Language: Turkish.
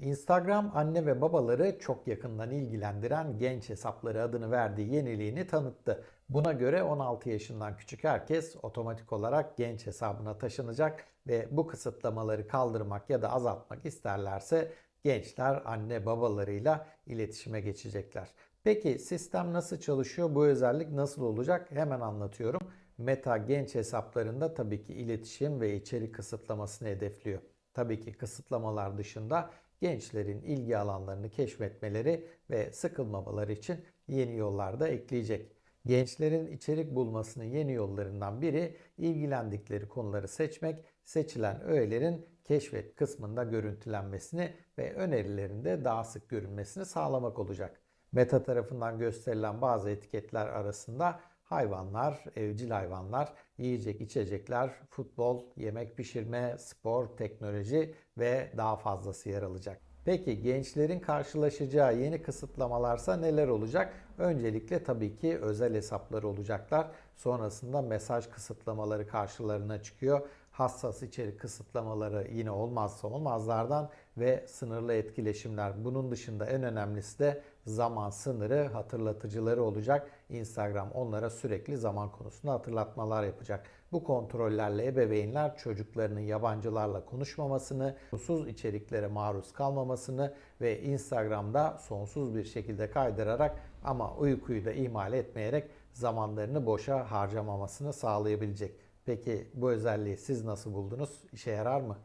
Instagram anne ve babaları çok yakından ilgilendiren genç hesapları adını verdiği yeniliğini tanıttı. Buna göre 16 yaşından küçük herkes otomatik olarak genç hesabına taşınacak ve bu kısıtlamaları kaldırmak ya da azaltmak isterlerse gençler anne babalarıyla iletişime geçecekler. Peki sistem nasıl çalışıyor? Bu özellik nasıl olacak? Hemen anlatıyorum. Meta genç hesaplarında tabii ki iletişim ve içerik kısıtlamasını hedefliyor. Tabii ki kısıtlamalar dışında gençlerin ilgi alanlarını keşfetmeleri ve sıkılmamaları için yeni yollar da ekleyecek. Gençlerin içerik bulmasının yeni yollarından biri ilgilendikleri konuları seçmek, seçilen öğelerin keşfet kısmında görüntülenmesini ve önerilerinde daha sık görünmesini sağlamak olacak. Meta tarafından gösterilen bazı etiketler arasında hayvanlar, evcil hayvanlar, yiyecek içecekler, futbol, yemek pişirme, spor, teknoloji ve daha fazlası yer alacak. Peki gençlerin karşılaşacağı yeni kısıtlamalarsa neler olacak? Öncelikle tabii ki özel hesapları olacaklar. Sonrasında mesaj kısıtlamaları karşılarına çıkıyor. Hassas içerik kısıtlamaları yine olmazsa olmazlardan ve sınırlı etkileşimler. Bunun dışında en önemlisi de zaman sınırı hatırlatıcıları olacak. Instagram onlara sürekli zaman konusunda hatırlatmalar yapacak. Bu kontrollerle ebeveynler çocuklarının yabancılarla konuşmamasını, husus içeriklere maruz kalmamasını ve Instagram'da sonsuz bir şekilde kaydırarak ama uykuyu da ihmal etmeyerek zamanlarını boşa harcamamasını sağlayabilecek. Peki bu özelliği siz nasıl buldunuz? İşe yarar mı?